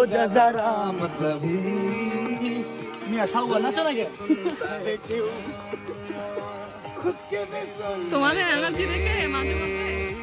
जा जरा मतलब ही मियाँ शाहुआ नाचो ना क्या खुद के भी सुन তোমাদের এনার্জি দেখে মাঝে মধ্যে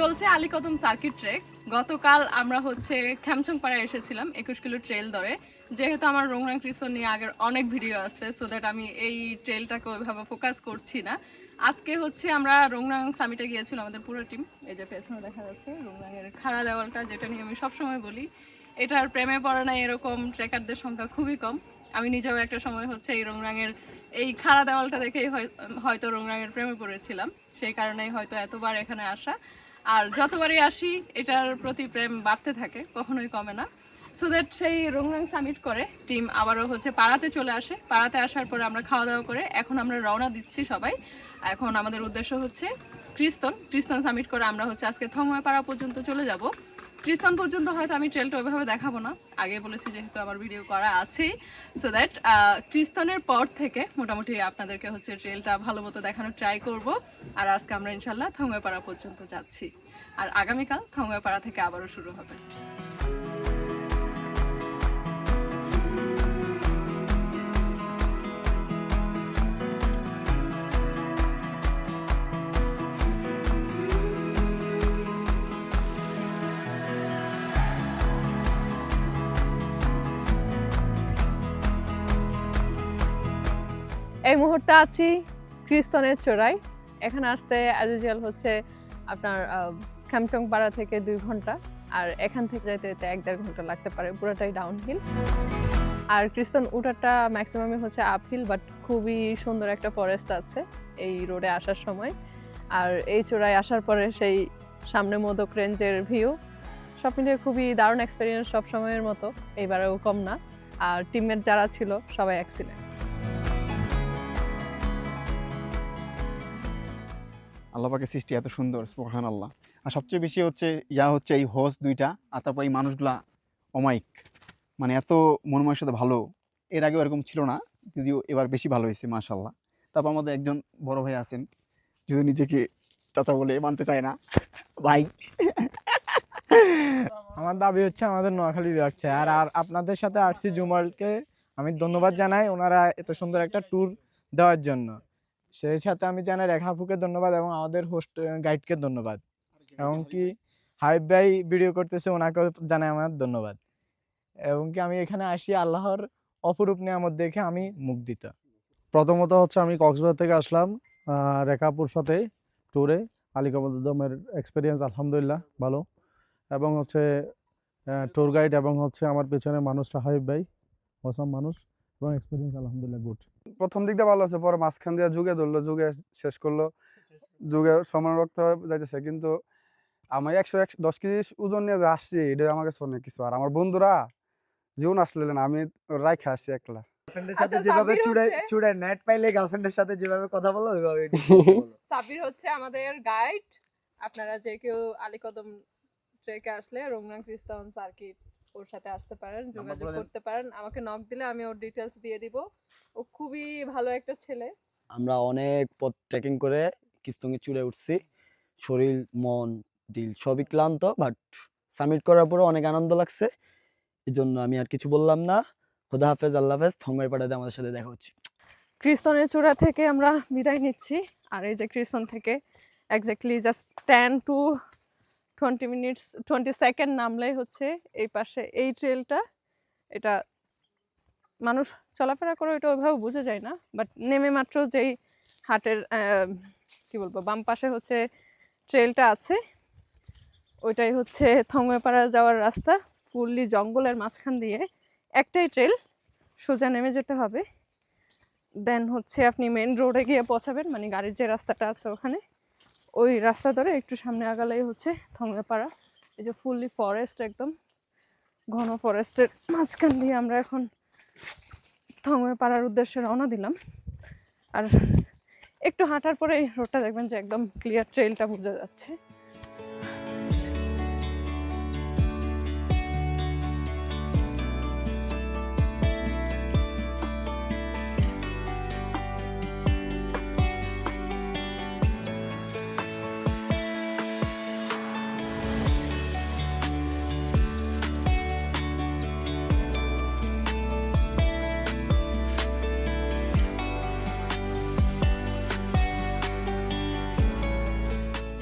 চলছে আলীকদম সার্কিট ট্রেক। গতকাল আমরা হচ্ছে খ্যামচং পাড়ায় এসেছিলাম একুশ কিলো ট্রেল ধরে। যেহেতু আমার রোংরাং কৃষ্ণ নিয়ে আগের অনেক ভিডিও আছে সো দ্যাট আমি এই ট্রেলটাকে ওইভাবে ফোকাস করছি না। আজকে হচ্ছে আমরা রোংরাং সামিটে গিয়েছিলাম, আমাদের পুরো টিম এই যে পেছনে দেখা যাচ্ছে রোংরাংয়ের খাড়া দেওয়ালটা, যেটা নিয়ে আমি সবসময় বলি। এটার প্রেমে পড়ে না এরকম ট্রেকারদের সংখ্যা খুবই কম। আমি নিজেও একটা সময় হচ্ছে এই রংরাঙের এই খাড়া দেওয়ালটা দেখেই হয়- হয়তো রংরাঙের প্রেমে পড়েছিলাম। সেই কারণেই হয়তো এতবার এখানে আসা। আর যতবারই আসি, এটার প্রতি প্রেম বাড়তে থাকে, কখনোই কমে না। সো দ্যাট সেই রংরাং সামিট করে টিম আবারও হচ্ছে পাড়াতে চলে আসে। পাড়াতে আসার পরে আমরা খাওয়া দাওয়া করে এখন আমরা রওনা দিচ্ছি সবাই। এখন আমাদের উদ্দেশ্য হচ্ছে ক্রিস্তন ক্রিস্তন সামিট করে আমরা হচ্ছে আজকে থংমায় পাড়া পর্যন্ত চলে যাব। ক্রিস্তন পর্যন্ত হয়তো আমি ট্রেলটা ওইভাবে দেখাবো না। আগে বলেছি যেহেতু আমার ভিডিও করা আছেই সো দ্যাট ক্রিস্তনের পর থেকে মোটামুটি আপনাদেরকে হচ্ছে ট্রেলটা ভালো মতো দেখানোর ট্রাই করব। আর আজকে আমরা ইনশাল্লাহ থংময়পাড়া পর্যন্ত যাচ্ছি। আর আগামীকাল থংময়পাড়া থেকে আবারও শুরু হবে। এই মুহূর্তে আছি ক্রিস্তনের চোরাই এখানে আসতে অ্যাজ ইউজুয়াল হচ্ছে আপনার খ্যামচং পাড়া থেকে দুই ঘণ্টা, আর এখান থেকে যেতে যেতে এক দেড় ঘণ্টা লাগতে পারে, পুরোটাই ডাউনহিল আর ক্রিস্তন উটারটা ম্যাক্সিমামই হচ্ছে আপহিল বাট খুবই সুন্দর একটা ফরেস্ট আছে এই রোডে আসার সময়। আর এই চূড়ায় আসার পরে সেই সামনে মোদক রেঞ্জের ভিউ সব মিলিয়ে খুবই দারুণ এক্সপিরিয়েন্স সব সময়ের মতো, এইবারেও কম না। আর টিমের যারা ছিল, সবাই অ্যাক্সিডেন্ট আল্লাহ পাকের সৃষ্টি এত সুন্দর সোহান আল্লাহ আর সবচেয়ে বেশি হচ্ছে, ইয়া হচ্ছে এই হোস দুইটা, আর তারপর এই মানুষগুলা অমাইক মানে এত মনময়ের সাথে ভালো। এর আগে এরকম ছিল না, যদিও এবার বেশি ভালো হয়েছে মাশাল্লাহ তারপর আমাদের একজন বড় ভাই আছেন যদি নিজেকে চাচা বলে মানতে চায় না। ভাই। আমার দাবি হচ্ছে আমাদের নোয়াখালী বিভাগ চাই। আর আর আপনাদের সাথে আসছি জুমালকে। আমি ধন্যবাদ জানাই ওনারা এত সুন্দর একটা ট্যুর দেওয়ার জন্য। সেই সাথে আমি জানাই রেখা রেখাপুকে ধন্যবাদ এবং আমাদের হোস্ট গাইডকে ধন্যবাদ। এবং কি হাইব ভাই? ভিডিও করতেছে ওনাকেও জানাই আমার ধন্যবাদ। এবং কি আমি এখানে আসি আল্লাহর অপরূপ নিয়ামত দেখে আমি মুগ্ধিত। প্রথমত হচ্ছে আমি কক্সবাজার থেকে আসলাম রেখাপুর সাথে ট্যুরে আলিকাবাদমের এক্সপিরিয়েন্স আলহামদুলিল্লাহ ভালো। এবং হচ্ছে ট্যুর গাইড এবং হচ্ছে আমার পেছনে মানুষটা হাবিব ভাই অসাম মানুষ এবং এক্সপিরিয়েন্স আলহামদুলিল্লাহ গুড প্রথম দিকটা ভালো আছে পরে মাঝখান দিয়ে যুগে ধরলো যুগে শেষ করল। যুগে সমান রক্ত যাইতেছে কিন্তু আমি একশো এক দশ কেজি ওজন নিয়ে আসছি এটা আমার কাছে অনেক কিছু। আর আমার বন্ধুরা জীবন আসলে না আমি রাইখে আসছি একলা। গার্লফ্রেন্ডের সাথে আচ্ছা, যেভাবে সাব্বির চুড়ে চুড়ে নেট পাইলে গার্লফ্রেন্ডের সাথে যেভাবে কথা বলো ওইভাবে সাবির হচ্ছে আমাদের গাইড আপনারা যে কেউ আলীকদম ট্রেকে আসলে রংরাং ক্রিস্তান সার্কিট ওর সাথে আসতে পারেন যোগাযোগ করতে পারেন। আমাকে নক দিলে আমি ওর ডিটেলস দিয়ে দিব। ও খুবই ভালো একটা ছেলে। আমরা অনেক পথ ট্রেকিং করে কিস্তঙ্গে চুড়ে উঠছি। শরীর মন দিল সবই ক্লান্ত বাট সাবমিট করার পরে অনেক আনন্দ লাগছে। এই জন্য আমি আর কিছু বললাম না। খোদা হাফেজ আল্লাহ হাফেজ। থঙ্গাই পাড়াতে আমাদের সাথে দেখা হচ্ছে। ক্রিস্তনের চূড়া থেকে আমরা বিদায় নিচ্ছি। আর এই যে ক্রিস্তন থেকে exactly just ten to twenty minutes twenty second নামলেই হচ্ছে এই পাশে এই ট্রেলটা এটা মানুষ চলাফেরা করে এটা ওইভাবে বোঝা যায় না বাট নেমে মাত্র যেই হাটের কি বলব, বাম পাশে হচ্ছে ট্রেলটা আছে, ওইটাই হচ্ছে থংমেপাড়া যাওয়ার রাস্তা, ফুললি জঙ্গলের মাঝখান দিয়ে একটাই ট্রেল সোজা নেমে যেতে হবে। দেন হচ্ছে আপনি মেন রোডে গিয়ে পৌঁছাবেন মানে গাড়ির যে রাস্তাটা আছে ওখানে। ওই রাস্তা ধরে একটু সামনে আগালেই হচ্ছে থংলাপাড়া। এই যে ফুললি ফরেস্ট একদম, ঘন ফরেস্টের মাঝখান দিয়ে আমরা এখন থংওয়ে পাড়ার উদ্দেশ্যে রওনা দিলাম। আর একটু হাঁটার পরে রোডটা দেখবেন যে একদম ক্লিয়ার ট্রেলটা বোঝা যাচ্ছে।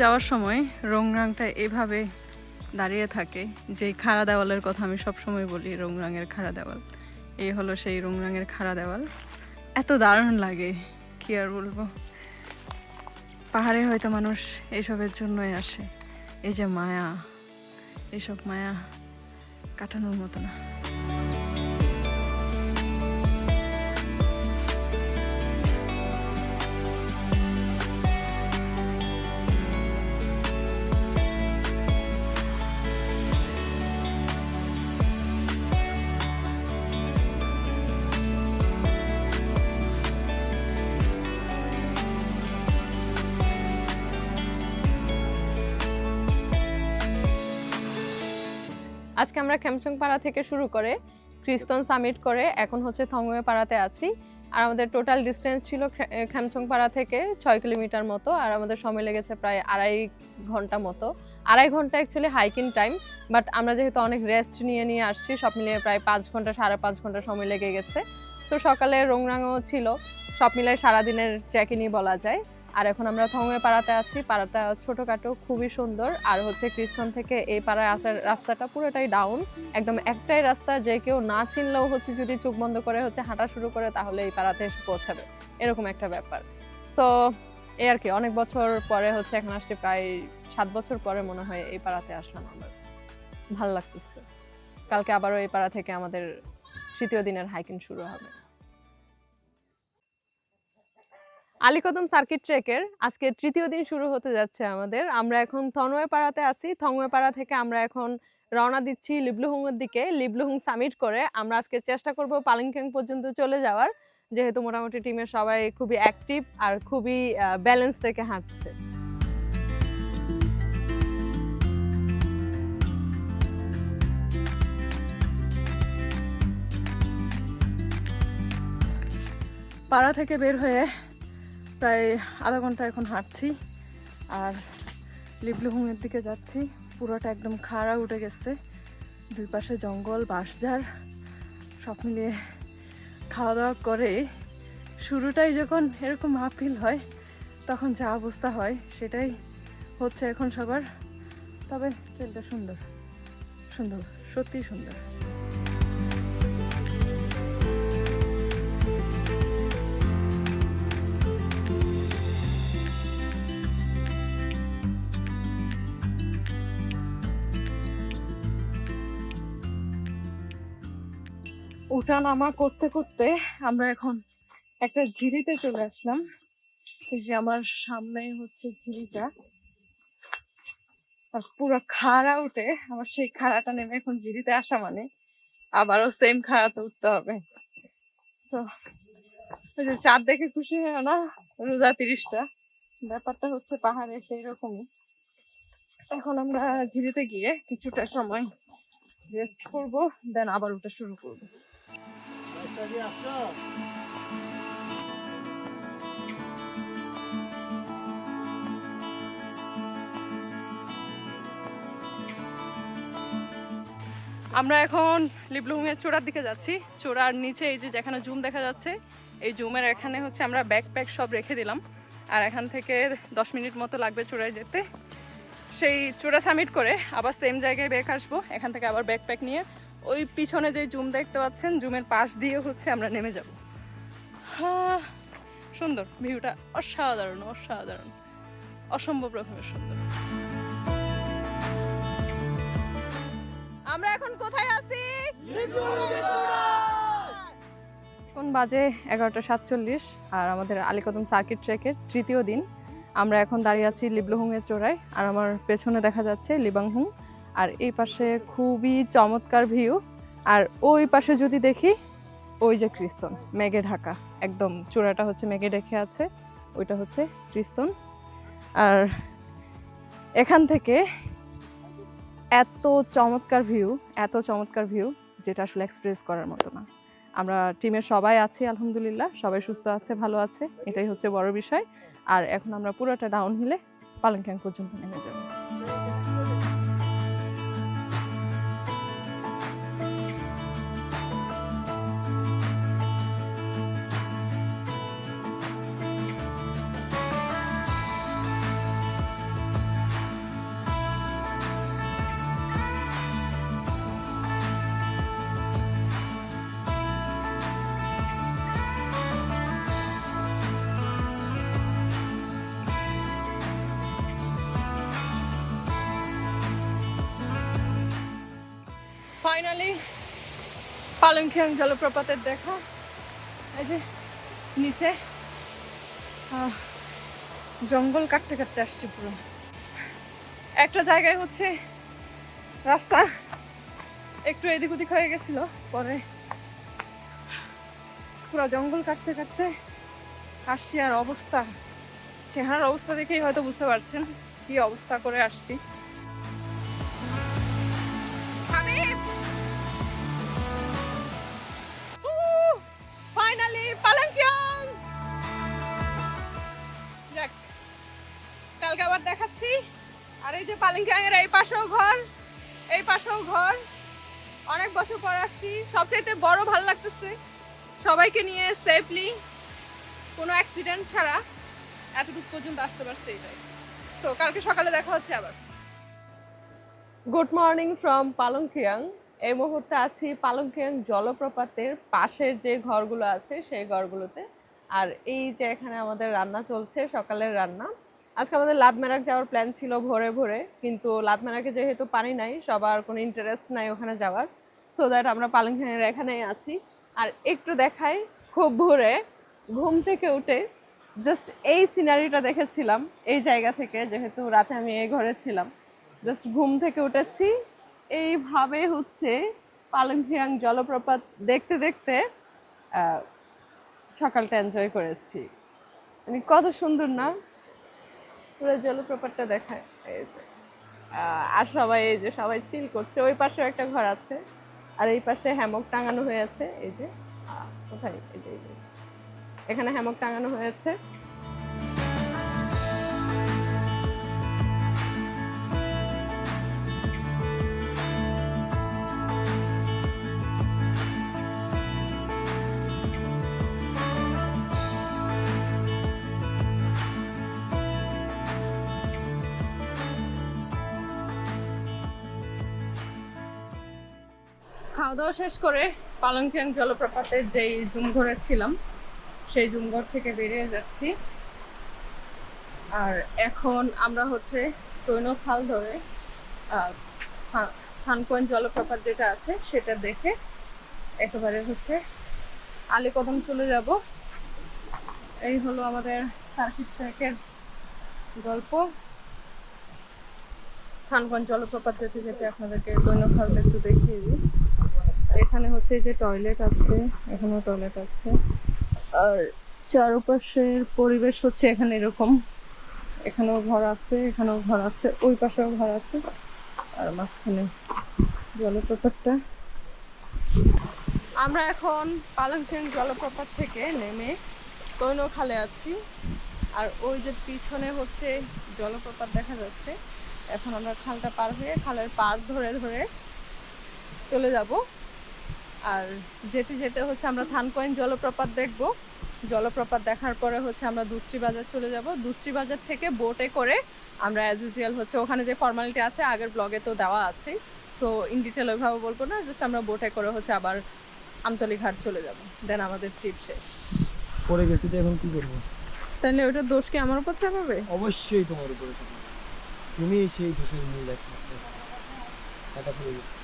যাওয়ার সময় রংরাংটা এভাবে দাঁড়িয়ে থাকে, যে খাড়া দেওয়ালের কথা আমি সব সময় বলি রংরাঙের খাড়া দেওয়াল। এই হলো সেই রংরাঙের খাড়া দেওয়াল। এত দারুণ লাগে, কি আর বলব? পাহাড়ে হয়তো মানুষ এইসবের জন্যই আসে। এই যে মায়া এইসব মায়া কাটানোর মতো না। আজকে আমরা খ্যামসং পাড়া থেকে শুরু করে ক্রিস্তন সামিট করে এখন হচ্ছে থংওয়ে পাড়াতে আছি। আর আমাদের টোটাল ডিস্টেন্স ছিল খ্যা- খ্যামসং পাড়া থেকে ছয় কিলোমিটার মতো, আর আমাদের সময় লেগেছে প্রায় আড়াই ঘণ্টা মতো। আড়াই ঘণ্টা অ্যাকচুয়ালি হাইকিং টাইম বাট আমরা যেহেতু অনেক রেস্ট নিয়ে নিয়ে আসছি, সব মিলিয়ে প্রায় পাঁচ ঘণ্টা, সাড়ে পাঁচ ঘণ্টা সময় লেগে গেছে। সো সকালে রংরাঙও ছিল, সব মিলিয়ে সারাদিনের ট্রেকিংই বলা যায়। আর এখন আমরা থংওয়ে পাড়াতে আছি। পাড়াটা ছোটোখাটো, খুবই সুন্দর। আর হচ্ছে ক্রিস্টন থেকে এই পাড়ায় আসার রাস্তাটা পুরোটাই ডাউন একদম একটাই রাস্তা যে কেউ না চিনলেও হচ্ছে যদি চোখ বন্ধ করে হচ্ছে হাঁটা শুরু করে তাহলে এই পাড়াতে এসে পৌঁছাবে। এরকম একটা ব্যাপার। সো এই আর কি, অনেক বছর পরে হচ্ছে এখন আসছে, প্রায় সাত বছর পরে মনে হয় এই পাড়াতে আসলাম আমার। ভালো লাগতেছে। কালকে আবারও এই পাড়া থেকে আমাদের তৃতীয় দিনের হাইকিং শুরু হবে। আলীকদম সার্কিট ট্রেকের আজকে তৃতীয় দিন শুরু হতে যাচ্ছে আমাদের। আমরা এখন থনওয়ে পাড়াতে আছি। থংওয়ে পাড়া থেকে আমরা এখন রওনা দিচ্ছি লিবলুহুংয়ের দিকে। লিবলুহুং সামিট করে আমরা আজকে চেষ্টা করব পালিংখ্যাং পর্যন্ত চলে যাওয়ার। যেহেতু মোটামুটি টিমের সবাই খুবই অ্যাক্টিভ আর খুবই ব্যালেন্স রেখে হাঁটছে। পাড়া থেকে বের হয়ে প্রায় আধা ঘণ্টা এখন হাঁটছি আর লিবলুহুংয়ের দিকে যাচ্ছি। পুরোটা একদম খাড়া উঠে গেছে। দুই পাশে জঙ্গল, বাঁশঝাড়, সব মিলিয়ে খাওয়া দাওয়া করে। শুরুটাই যখন এরকম আপিল হয়, তখন যা অবস্থা হয়, সেটাই হচ্ছে এখন সবার। তবে ট্রেনটা সুন্দর সুন্দর, সত্যিই সুন্দর। উঠা নামা করতে করতে আমরা এখন একটা ঝিরিতে চলে আসলাম। এই যে আমার সামনে হচ্ছে ঝিরিটা। আর পুরো খাড়া উঠে, আমার সেই খাড়াটা নেমে এখন ঝিরিতে আসা মানে। আবারও সেম খাড়াতে উঠতে হবে। সো চাঁদ দেখে খুশি হয় না? রোজা তিরিশটা। ব্যাপারটা হচ্ছে পাহাড়ে সেই রকমই এখন আমরা ঝিরিতে গিয়ে কিছুটা সময় রেস্ট করব দেন আবার উঠা শুরু করব। আমরা এখন লিবলুমের চূড়ার দিকে যাচ্ছি। চূড়ার নিচে এই যে যেখানে জুম দেখা যাচ্ছে, এই জুমের এখানে হচ্ছে আমরা ব্যাকপ্যাক সব রেখে দিলাম। আর এখান থেকে দশ মিনিট মতো লাগবে চূড়ায় যেতে। সেই চূড়া সামিট করে আবার সেম জায়গায় ব্যাক আসব। এখান থেকে আবার ব্যাকপ্যাক নিয়ে ওই পিছনে যে জুম দেখতে পাচ্ছেন, জুমের পাশ দিয়ে হচ্ছে আমরা নেমে যাব। সুন্দর, ভিউটা অসাধারণ অসাধারণ, অসম্ভব রকমের সুন্দর। আমরা এখন কোথায় আছি? এখন বাজে এগারোটা সাতচল্লিশ আর আমাদের আলীকদম সার্কিট ট্রেকের তৃতীয় দিন। আমরা এখন দাঁড়িয়ে আছি লিবলুহুংয়ের চোরায় আর আমার পেছনে দেখা যাচ্ছে লিবাংহুং। আর এই পাশে খুবই চমৎকার ভিউ। আর ওই পাশে যদি দেখি, ওই যে ক্রিস্তন মেঘে ঢাকা। একদম চূড়াটা হচ্ছে মেঘে ঢেকে আছে, ওইটা হচ্ছে ক্রিস্তন আর এখান থেকে এত চমৎকার ভিউ, এত চমৎকার ভিউ, যেটা আসলে এক্সপ্রেস করার মতো না। আমরা টিমের সবাই আছি, আলহামদুলিল্লাহ। সবাই সুস্থ আছে, ভালো আছে, এটাই হচ্ছে বড় বিষয়। আর এখন আমরা পুরোটা ডাউন হিলে পালংখ্যাং পর্যন্ত নেমে যাব। পালংখ্যাং জলপ্রপাতের দেখা। এই যে নিচে জঙ্গল কাটতে কাটতে আসছে পুরো। একটা জায়গায় হচ্ছে রাস্তা, একটু এদিক ওদিক হয়ে গেছিল, পরে পুরো জঙ্গল কাটতে কাটতে আসছি আর অবস্থা। চেহারার অবস্থা দেখেই হয়তো বুঝতে পারছেন কি অবস্থা করে আসছি। আবার দেখাচ্ছি। আর এই যে পালংকিয়ং এর এই পাশেও ঘর, এই পাশেও ঘর। অনেক বছর পর আসছি। সবচাইতে বড় ভালো লাগতেছে সবাইকে নিয়ে সেফলি কোনো অ্যাক্সিডেন্ট ছাড়া এতটুকু পর্যন্ত আসতে পারছে এটাই। তো কালকে সকালে দেখা হচ্ছে আবার। গুড মর্নিং ফ্রম পালংখিয়াং এই মুহূর্তে আছি পালংখিয়াং জলপ্রপাতের পাশের যে ঘরগুলো আছে, সেই ঘরগুলোতে। আর এই যে এখানে আমাদের রান্না চলছে, সকালের রান্না। আজকে আমাদের লাদমেরাক যাওয়ার প্ল্যান ছিল ভোরে ভোরে, কিন্তু লাদমেরাকে যেহেতু পানি নাই, সবার কোনো ইন্টারেস্ট নাই ওখানে যাওয়ার। সো দ্যাট আমরা পালংখিয়াংয়ের এখানেই আছি। আর একটু দেখাই, খুব ভোরে, ঘুম থেকে উঠে জাস্ট এই সিনারিটা দেখেছিলাম, এই জায়গা থেকে, যেহেতু রাতে আমি এই ঘরে ছিলাম। জাস্ট ঘুম থেকে উঠেছি, এইভাবে হচ্ছে পালংখিয়াং জলপ্রপাত দেখতে দেখতে সকালটা এনজয় করেছি। মানে কত সুন্দর না? পুরো জলপ্রপাতটা দেখায়। এই যে। আর সবাই এই যে, সবাই চিল করছে। ওই পাশেও একটা ঘর আছে। আর এই পাশে হ্যামক টাঙানো হয়ে আছে। এই যে। কোথায়? এই যে। এখানে হ্যামক টাঙানো হয়েছে দাওয়া শেষ করে পালংখ্যাং জলপ্রপাতের যেই জুমঘরে ছিলাম, সেই জুমঘর থেকে বেরিয়ে যাচ্ছি। আর এখন আমরা হচ্ছে তৈন খাল ধরে থানকোয়েন জলপ্রপাত যেটা আছে সেটা দেখে একেবারে হচ্ছে আলীকদম চলে যাব। এই হলো আমাদের সার্কিট ট্র্যাকের গল্প। থানকোয়েন জলপ্রপাত যেতে যেতে আপনাদেরকে খালটা একটু দেখিয়ে দিই। এখানে হচ্ছে যে টয়লেট আছে এখানেও টয়লেট আছে। আর চারপাশের পরিবেশ হচ্ছে এখানে এরকম। এখানেও ঘর আছে, এখানেও ঘর আছে, ওই পাশেও ঘর আছে। আর মাঝখানে জলপ্রপাতটা। আমরা এখন পালংখ্যাং জলপ্রপাত থেকে নেমে কৈনখালে আছি। আর ওই যে পিছনে হচ্ছে জলপ্রপাত দেখা যাচ্ছে। এখন আমরা খালটা পার হয়ে খালের পার ধরে ধরে চলে যাব। আর যেতে যেতে হচ্ছে আমরা থানকোয়েন জলপ্রপাত দেখব। জলপ্রপাত দেখার পরে হচ্ছে আমরা দুশ্রী বাজার চলে যাব। দুশ্রী বাজার থেকে বোটে করে আমরা অ্যাজ ইউজুয়াল হচ্ছে ওখানে যে ফর্মালিটি আছে আগের ব্লগে তো দেওয়া আছে। সো ইন ডিটেল ওইভাবে বলব না জাস্ট আমরা বোটে করে হচ্ছে আবার আমতলি ঘাট চলে যাব। দেন আমাদের ট্রিপ শেষ। পরে গেছি তো এখন কি করব? তাহলে ওটার দোষ কি আমার উপর চাপাবে? অবশ্যই তোমার উপরে। তুমি সেই দোষের মূল একমাত্র। টাকা ফেলে গেছে।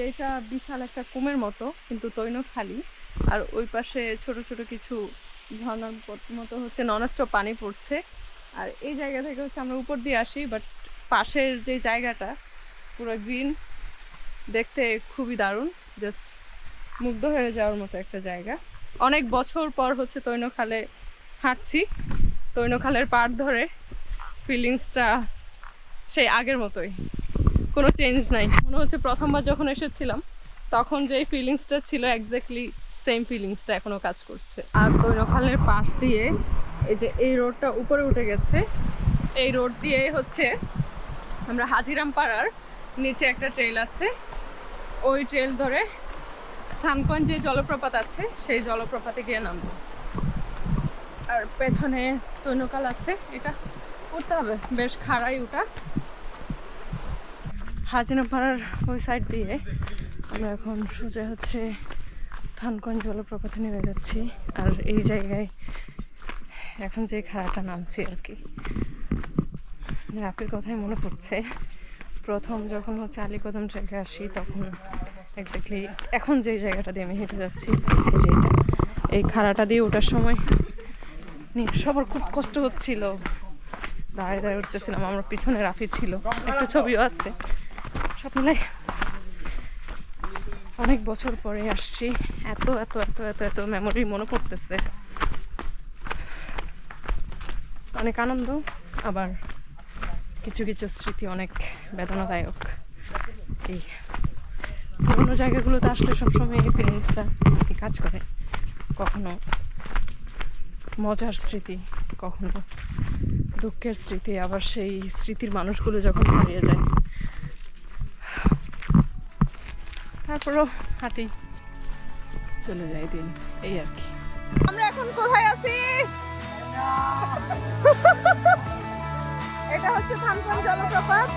যেটা বিশাল একটা কুমের মতো, কিন্তু তৈন খালি আর ওই পাশে ছোট ছোট কিছু ঝর্ণার মতো হচ্ছে ননস্টপ পানি পড়ছে। আর এই জায়গা থেকে হচ্ছে আমরা উপর দিয়ে আসি বাট পাশের যে জায়গাটা, পুরো গ্রিন, দেখতে খুবই দারুণ। জাস্ট মুগ্ধ হয়ে যাওয়ার মতো একটা জায়গা। অনেক বছর পর হচ্ছে তৈনখালে হাঁটছি। তৈনখালের পাড় ধরে ফিলিংসটা সেই আগের মতোই। কোনো চেঞ্জ নাই। মনে হচ্ছে প্রথমবার যখন এসেছিলাম, তখন যেই ফিলিংসটা ছিল এক্স্যাক্টলি সেম ফিলিংসটা এখনও কাজ করছে। আর তৈনখালের পাশ দিয়ে এই যে এই রোডটা উপরে উঠে গেছে, এই রোড দিয়ে হচ্ছে আমরা হাজিরাম পাড়ার নিচে একটা ট্রেল আছে। ওই ট্রেল ধরে থানকন যে জলপ্রপাত আছে, সেই জলপ্রপাতে গিয়ে নামবো। আর পেছনে তৈনকাল আছে, এটা উঠতে হবে। বেশ খাড়াই ওটা। হাজিরাম পাড়ার ওই সাইড দিয়ে। আমরা এখন সোজা হচ্ছে থানকন জলপ্রপাতে নেমে যাচ্ছি। আর এই জায়গায় এখন যে খাড়াটা নামছি আর কি। রাফির কথাই মনে পড়ছে। প্রথম যখন হচ্ছে আলীকদম ট্রেকে আসি, তখন এক্স্যাক্টলি এখন যে জায়গাটা দিয়ে আমি হেঁটে যাচ্ছি, এই যে এই খাড়াটা দিয়ে ওঠার সময় সবার খুব কষ্ট হচ্ছিল। দাঁড়িয়ে দাঁড়িয়ে উঠতেছিলাম, আমার পিছনে রাফি ছিল। একটা ছবিও আছে। সব অনেক বছর পরে আসছি। এত এত এত এত এত মেমোরি মনে পড়তেছে। অনেক আনন্দ, আবার কিছু কিছু স্মৃতি অনেক বেদনাদায়ক। এই পুরোনো জায়গাগুলোতে আসলে সবসময় এই ফিলিংসটা কাজ করে। কখনো মজার স্মৃতি, কখনো দুঃখের স্মৃতি, আবার সেই স্মৃতির মানুষগুলো যখন হারিয়ে যায়। তারপরও হাঁটি। চলে যায় দিন এই আর কি। আমরা এখন কোথায় আছি? এটা হচ্ছে থানকন জলপ্রপাত।